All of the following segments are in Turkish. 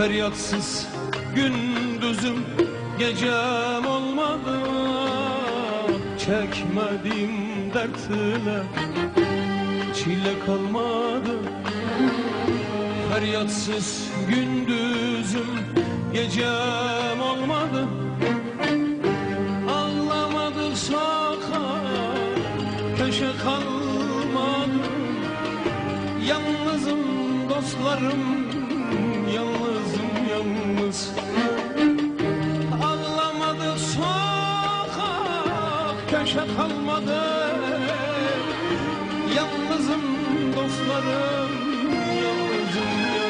Feryatsız gündüzüm gecem olmadı. Çekmediğim dertle çile kalmadı. Feryatsız gündüzüm gecem olmadı. Ağlamadı sokak köşe kalmadı. Yalnızım dostlarım yalnızım yalnız. Ağlamadı sokak köşe kalmadı. Yalnızım dostlarım yalnızım yalnız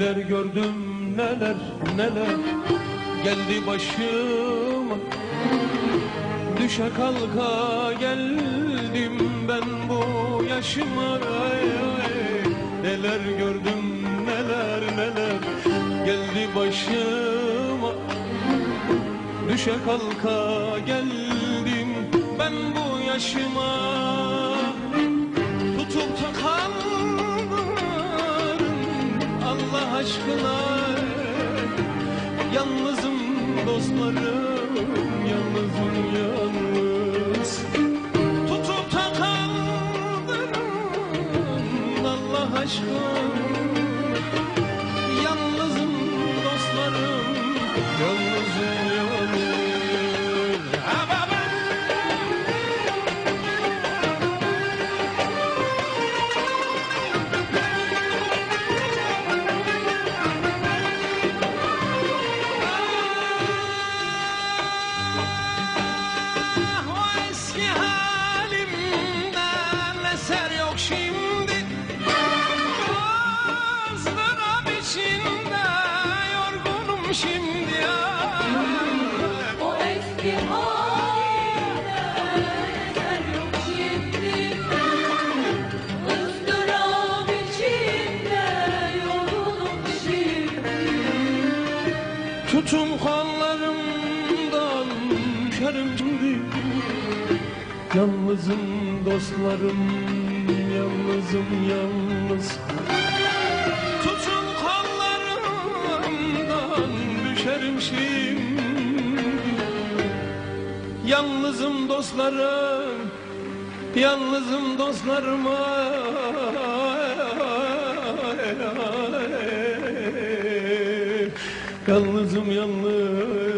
Neler gördüm neler neler geldi başıma. Düşe kalka geldim ben bu yaşıma. Ay, ay. Neler gördüm neler neler geldi başıma. Düşe kalka geldim ben bu yaşıma aşkına. Yalnızım dostlarım Yalnızım yalnız. Tutup da Allah aşkına şimdi ah. O eski ızdırap içinde şimdi. Tutun kollarımdan düşerim şimdi. Yalnızım dostlarım Yalnızım yalnız. Tutun kollarımdan düşerim şimdi. Yalnızım dostlarım Yalnızım dostlarım. Ay, ay, ay. Yalnızım yalnız